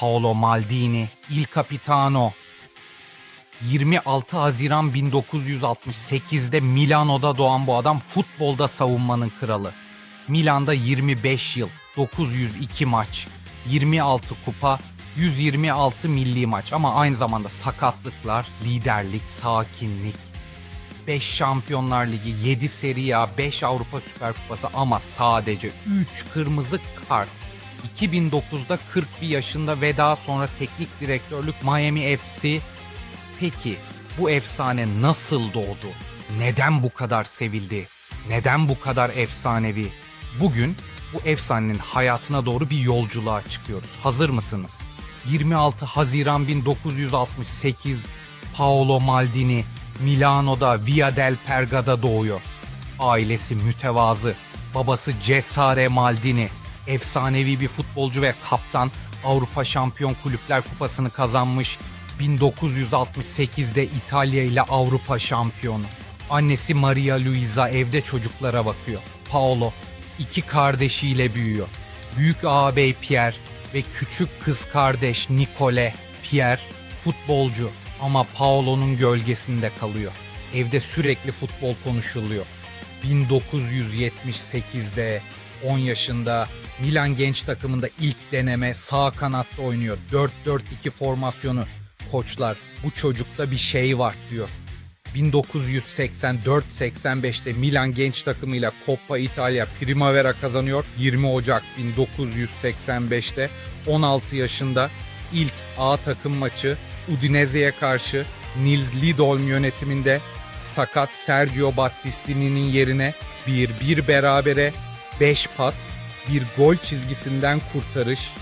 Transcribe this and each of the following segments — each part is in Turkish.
Paolo Maldini, Il Capitano. 26 Haziran 1968'de Milano'da doğan bu adam futbolda savunmanın kralı. Milan'da 25 yıl, 902 maç, 26 kupa, 126 milli maç ama aynı zamanda sakatlıklar, liderlik, sakinlik, 5 Şampiyonlar Ligi, 7 Serie A, 5 Avrupa Süper Kupası ama sadece 3 kırmızı kart. 2009'da 41 yaşında ve daha sonra teknik direktörlük Miami FC. Peki bu efsane nasıl doğdu? Neden bu kadar sevildi? Neden bu kadar efsanevi? Bugün bu efsanenin hayatına doğru bir yolculuğa çıkıyoruz. Hazır mısınız? 26 Haziran 1968 Paolo Maldini Milano'da Via del Perga'da doğuyor. Ailesi mütevazı. Babası Cesare Maldini. Efsanevi bir futbolcu ve kaptan Avrupa Şampiyon Kulüpler Kupası'nı kazanmış. 1968'de İtalya ile Avrupa şampiyonu. Annesi Maria Luisa evde çocuklara bakıyor. Paolo iki kardeşiyle büyüyor. Büyük ağabey Pierre ve küçük kız kardeş Nicole. Pierre futbolcu ama Paolo'nun gölgesinde kalıyor. Evde sürekli futbol konuşuluyor. 1978'de 10 yaşında Milan genç takımında ilk deneme sağ kanatta oynuyor. 4-4-2 formasyonu. Koçlar bu çocukta bir şey var diyor. 1984-85'te Milan genç takımıyla Coppa Italia Primavera kazanıyor. 20 Ocak 1985'te 16 yaşında ilk A takım maçı Udinese'ye karşı Nils Lidolm yönetiminde sakat Sergio Battistini'nin yerine bir bir berabere 5 pas, bir gol çizgisinden kurtarış.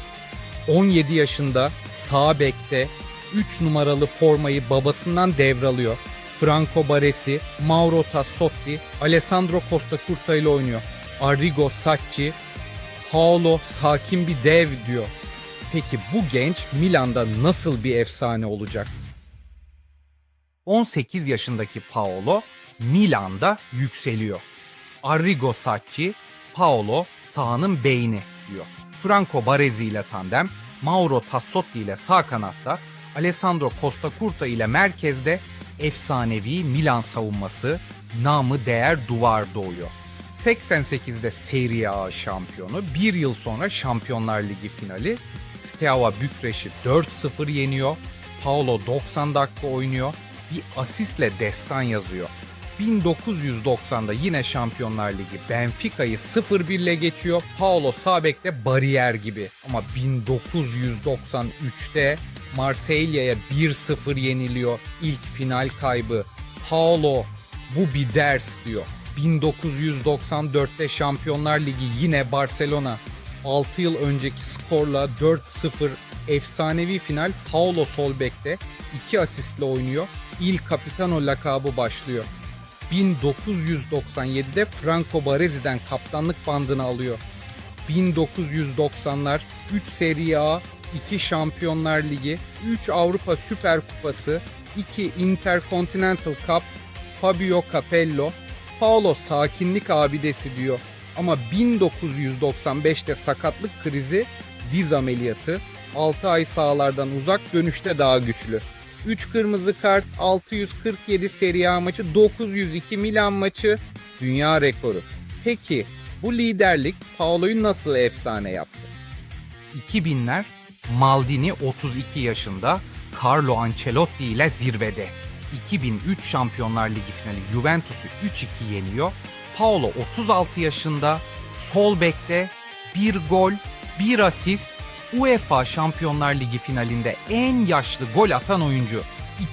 17 yaşında sağ bekte 3 numaralı formayı babasından devralıyor. Franco Baresi, Mauro Tassotti, Alessandro Costa Curta ile oynuyor. Arrigo Sacchi, Paolo sakin bir dev diyor. Peki bu genç Milan'da nasıl bir efsane olacak? 18 yaşındaki Paolo Milan'da yükseliyor. Arrigo Sacchi, Paolo sahanın beyni diyor. Franco Baresi ile tandem, Mauro Tassotti ile sağ kanatta, Alessandro Costa Curta ile merkezde efsanevi Milan savunması namı değer duvar doğuyor. 88'de Serie A şampiyonu, bir yıl sonra Şampiyonlar Ligi finali Steaua Bükreş'i 4-0 yeniyor. Paolo 90 dakika oynuyor. Bir asistle destan yazıyor. 1990'da yine Şampiyonlar Ligi Benfica'yı 0-1 ile geçiyor. Paolo Sabek'te bariyer gibi. Ama 1993'te Marsilya'ya 1-0 yeniliyor. İlk final kaybı. Paolo bu bir ders diyor. 1994'te Şampiyonlar Ligi yine Barcelona 6 yıl önceki skorla 4-0 efsanevi final Paulo Solbek'te 2 asistle oynuyor. Il Capitano lakabı başlıyor. 1997'de Franco Baresi'den kaptanlık bandını alıyor. 1990'lar 3 Serie A, 2 Şampiyonlar Ligi, 3 Avrupa Süper Kupası, 2 Intercontinental Cup, Fabio Capello, Paolo sakinlik abidesi diyor. Ama 1995'te sakatlık krizi, diz ameliyatı, 6 ay sahalardan uzak dönüşte daha güçlü. 3 kırmızı kart, 647 Serie A maçı, 902 Milan maçı, dünya rekoru. Peki bu liderlik Paolo'yu nasıl efsane yaptı? 2000'ler Maldini 32 yaşında, Carlo Ancelotti ile zirvede. 2003 Şampiyonlar Ligi finali Juventus'u 3-2 yeniyor. Paolo 36 yaşında, sol bekte bir gol, bir asist, UEFA Şampiyonlar Ligi finalinde en yaşlı gol atan oyuncu.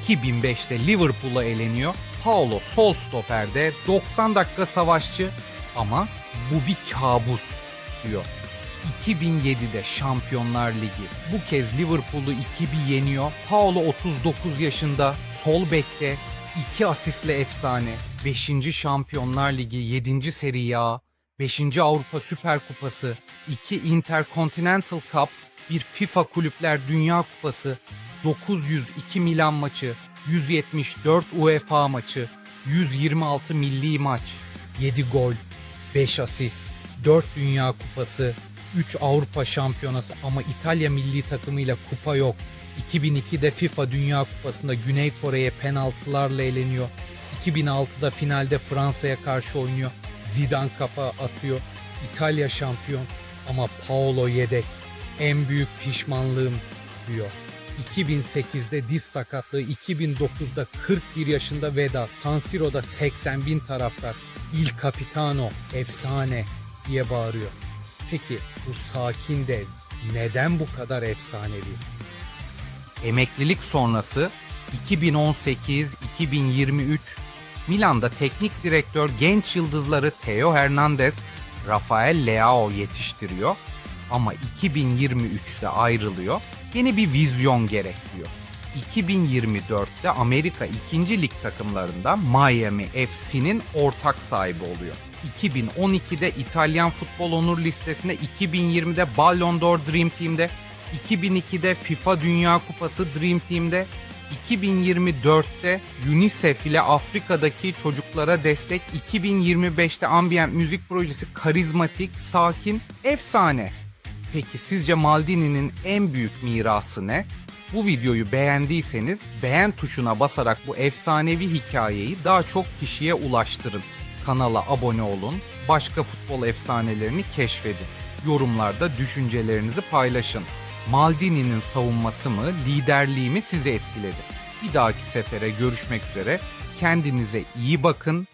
2005'te Liverpool'a eleniyor. Paolo sol stoperde 90 dakika savaşçı ama bu bir kabus diyor. 2007'de Şampiyonlar Ligi. Bu kez Liverpool'u 2-1 yeniyor. Paolo 39 yaşında, sol bekte, 2 asistle efsane. 5. Şampiyonlar Ligi, 7. Serie A, 5. Avrupa Süper Kupası, 2 Intercontinental Cup, bir FIFA Kulüpler Dünya Kupası, 902 Milan maçı, 174 UEFA maçı, 126 milli maç, 7 gol, 5 asist, 4 Dünya Kupası, 3 Avrupa Şampiyonası ama İtalya milli takımıyla kupa yok. 2002'de FIFA Dünya Kupası'nda Güney Kore'ye penaltılarla eleniyor. 2006'da finalde Fransa'ya karşı oynuyor. Zidane kafa atıyor. İtalya şampiyon ama Paolo yedek. En büyük pişmanlığım diyor. 2008'de diz sakatlığı, 2009'da 41 yaşında veda, San Siro'da 80 bin taraftar, Il Capitano, efsane diye bağırıyor. Peki bu sakin dev neden bu kadar efsanevi? Emeklilik sonrası 2018-2023 Milan'da teknik direktör genç yıldızları Theo Hernandez, Rafael Leao yetiştiriyor ama 2023'te ayrılıyor. Yeni bir vizyon gerekiyor. 2024'te Amerika 2. lig takımlarında Miami FC'nin ortak sahibi oluyor. 2012'de İtalyan futbol onur listesinde, 2020'de Ballon d'Or Dream Team'de, 2002'de FIFA Dünya Kupası Dream Team'de, 2024'te UNICEF ile Afrika'daki çocuklara destek, 2025'te ambient müzik projesi karizmatik, sakin, efsane. Peki sizce Maldini'nin en büyük mirası ne? Bu videoyu beğendiyseniz beğen tuşuna basarak bu efsanevi hikayeyi daha çok kişiye ulaştırın. Kanala abone olun, başka futbol efsanelerini keşfedin. Yorumlarda düşüncelerinizi paylaşın. Maldini'nin savunması mı, liderliği mi sizi etkiledi? Bir dahaki sefere görüşmek üzere. Kendinize iyi bakın,